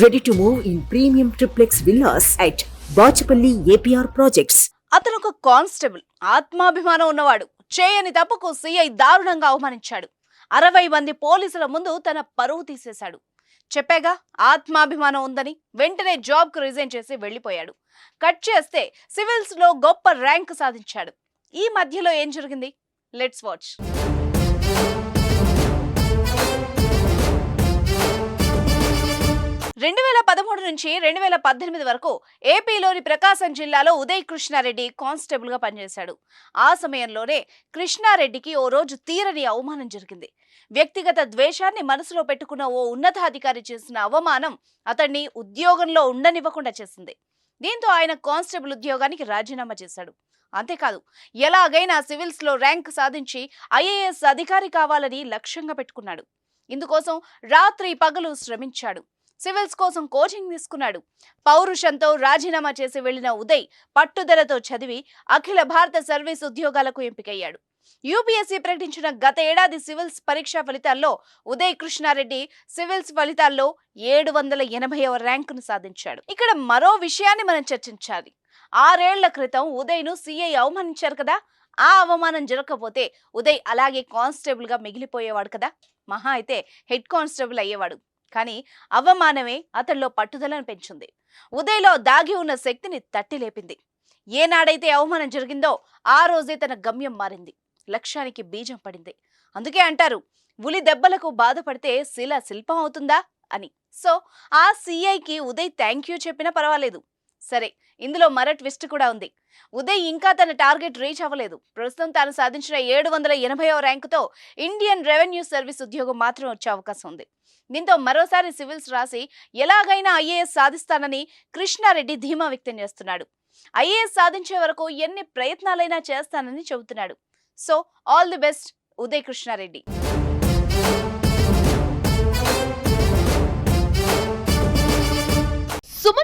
Ready to move in premium triplex villas at Bachupally APR projects అతను ఒక constable ఆత్మాభిమానం ఉన్నవాడు. చేయని తప్పుకు సిఐ దారుణంగా అవమానించాడు. అరవై మంది పోలీసుల ముందు తన పరువు తీసేశాడు. చెప్పాగా ఆత్మాభిమానం ఉందని వెంటనే జాబ్కు రిజైన్ చేసి వెళ్ళిపోయాడు కట్ చేస్తే సివిల్స్లో గొప్ప ర్యాంక్ సాధించాడు. ఈ మధ్యలో ఏం జరిగింది? లెట్స్ వాచ్ రెండు వేల పదమూడు నుంచి రెండు వేల పద్దెనిమిది వరకు ఏపీలోని ప్రకాశం జిల్లాలో ఉదయ్ కృష్ణారెడ్డి కానిస్టేబుల్గా పనిచేశాడు. ఆ సమయంలోనే కృష్ణారెడ్డికి ఓ రోజు తీరని అవమానం జరిగింది. వ్యక్తిగత ద్వేషాన్ని మనసులో పెట్టుకున్న ఓ ఉన్నతాధికారి చేసిన అవమానం అతన్ని ఉద్యోగంలో ఉండనివ్వకుండా చేసింది. దీంతో ఆయన కానిస్టేబుల్ ఉద్యోగానికి రాజీనామా చేశాడు. అంతేకాదు ఎలాగైనా సివిల్స్లో ర్యాంక్ సాధించి ఐఏఎస్ అధికారి కావాలని లక్ష్యంగా పెట్టుకున్నాడు. ఇందుకోసం రాత్రి పగలు శ్రమించాడు. సివిల్స్ కోసం కోచింగ్ తీసుకున్నాడు. పౌరుషంతో రాజీనామా చేసి వెళ్ళిన ఉదయ్ పట్టుదలతో చదివి అఖిల భారత సర్వీస్ ఉద్యోగాలకు ఎంపికయ్యాడు. యూపీఎస్సీ ప్రకటించిన గత ఏడాది సివిల్స్ పరీక్షా ఫలితాల్లో ఉదయ్ కృష్ణారెడ్డి సివిల్స్ ఫలితాల్లో ఏడు వందల ఎనభైవ ర్యాంకును సాధించాడు. ఇక్కడ మరో విషయాన్ని మనం చర్చించాలి. ఆరేళ్ళ క్రితం ఉదయ్ను సీఐ అవమానించారు కదా? ఆ అవమానం జరగకపోతే ఉదయ్ అలాగే కానిస్టేబుల్గా మిగిలిపోయేవాడు కదా? మహా అయితే హెడ్ కానిస్టేబుల్ అయ్యేవాడు. కానీ అవమానమే అతనిలో పట్టుదలను పెంచింది. ఉదయ్లో దాగి ఉన్న శక్తిని తట్టి లేపింది. ఏనాడైతే అవమానం జరిగిందో ఆ రోజే తన గమ్యం మారింది. లక్ష్యానికి బీజం పడింది. అందుకే అంటారు ఉలి దెబ్బలకు బాధపడితే శిల శిల్పం అవుతుందా? అని. సో ఆ సిఐకి ఉదయ్ థ్యాంక్ యూ చెప్పినా పర్వాలేదు. సరే ఇందులో మరో ట్విస్ట్ కూడా ఉంది. ఉదయ్ ఇంకా తన టార్గెట్ రీచ్ అవ్వలేదు. ప్రస్తుతం తాను సాధించిన ఏడు వందల ఎనభైవ ర్యాంకుతో ఇండియన్ రెవెన్యూ సర్వీస్ ఉద్యోగం మాత్రం వచ్చే అవకాశం ఉంది. దీంతో మరోసారి సివిల్స్ రాసి ఎలాగైనా ఐఏఎస్ సాధిస్తానని కృష్ణారెడ్డి ధీమా వ్యక్తం చేస్తున్నాడు. ఐఏఎస్ సాధించే వరకు ఎన్ని ప్రయత్నాలైనా చేస్తానని చెబుతున్నాడు. So all the best Uday Krishna Reddy.